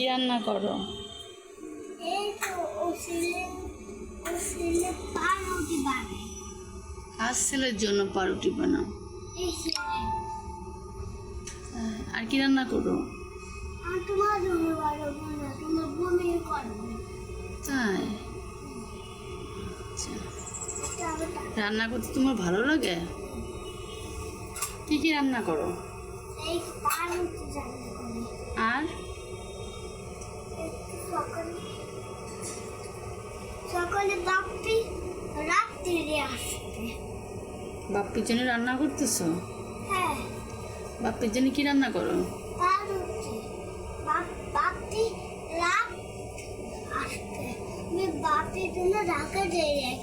কি রান্না করো? কাজ ছেলের জন্য পাউরুটি বানাও। আর কি রান্না করো? তাই? আচ্ছা। রান্না করতে তোমার ভালো লাগে? কি কি রান্না করো? সকালে বাপ্পি রাত্রিরে আসবে। বাপ্পির জন্য রান্না করতেছো? হ্যাঁ। বাপ্পির জন্য কি রান্না করো? পাউরুটি বাপ- বাপ্পি রাত আসবে। আমি বাপ্পির জন্য রাখা রাখছি